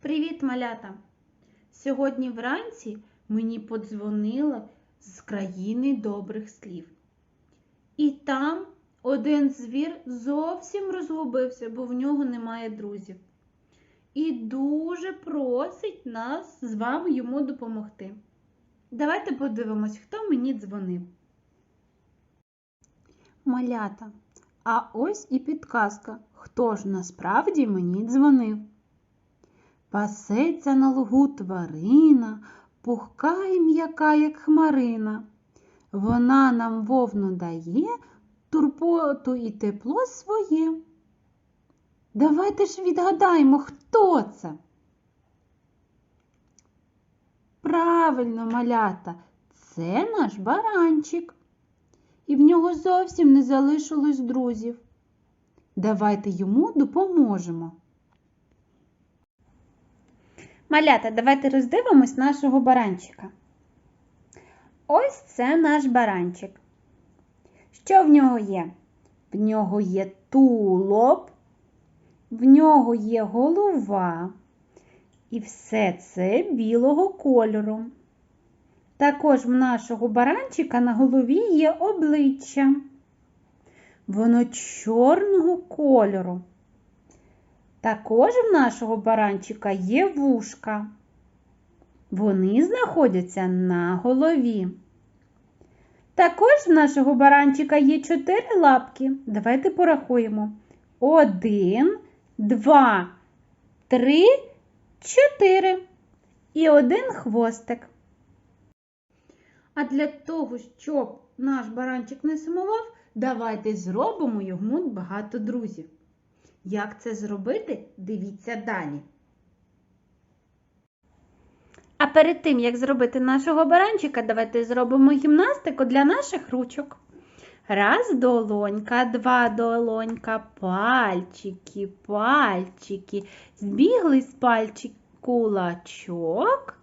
Привіт, малята! Сьогодні вранці мені подзвонила з країни добрих слів. І там один звір зовсім розгубився, бо в нього немає друзів. І дуже просить нас з вами йому допомогти. Давайте подивимось, хто мені дзвонив. Малята. А ось і підказка, хто ж насправді мені дзвонив. Пасеться на лугу тварина, пухка і м'яка, як хмарина. Вона нам вовну дає, турботу і тепло своє. Давайте ж відгадаємо, хто це. Правильно, малята, це наш баранчик. І в нього зовсім не залишилось друзів. Давайте йому допоможемо. Малята, давайте роздивимось нашого баранчика. Ось це наш баранчик. Що в нього є? В нього є тулуб, в нього є голова. І все це білого кольору. Також в нашого баранчика на голові є обличчя. Воно чорного кольору. Також в нашого баранчика є вушка. Вони знаходяться на голові. Також в нашого баранчика є чотири лапки. Давайте порахуємо. Один, два, три, чотири. І один хвостик. А для того, щоб наш баранчик не сумував, давайте зробимо йому багато друзів. Як це зробити, дивіться далі. А перед тим, як зробити нашого баранчика, давайте зробимо гімнастику для наших ручок. Раз долонька, два долонька, пальчики, пальчики. Збігли з пальчик кулачок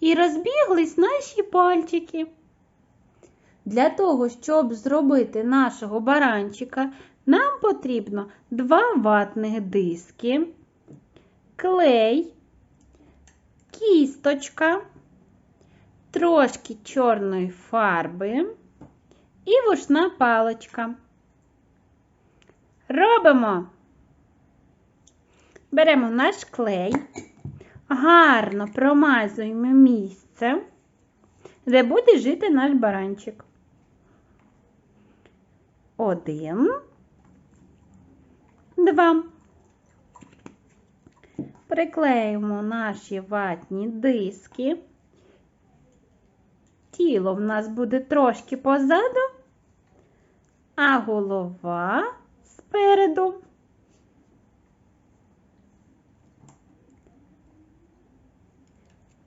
і розбіглись наші пальчики. Для того, щоб зробити нашого баранчика, нам потрібно два ватних диски, клей, кісточка, трошки чорної фарби і вушна паличка. Робимо. Беремо наш клей, гарно промазуємо місце, де буде жити наш баранчик. Один, два. Приклеїмо наші ватні диски. Тіло в нас буде трошки позаду, а голова спереду.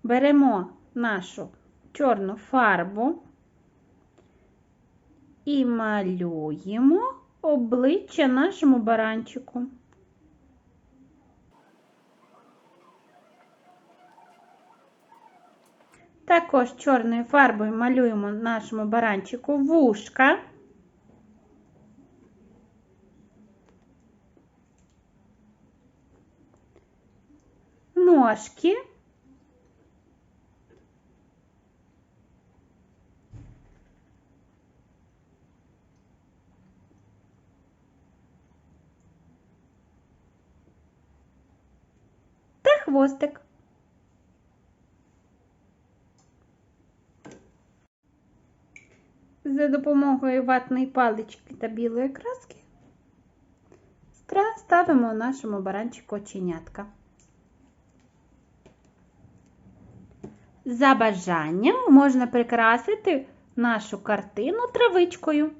Беремо нашу чорну фарбу і малюємо обличчя нашому баранчику. Також чорною фарбою малюємо нашому баранчику вушка. Ножки. Хвостик. За допомогою ватної палички та білої краски ставимо нашому баранчику оченятка. За бажанням можна прикрасити нашу картину травичкою.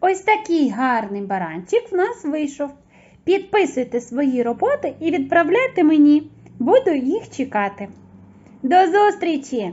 Ось такий гарний баранчик в нас вийшов. Підписуйте свої роботи і відправляйте мені. Буду їх чекати. До зустрічі!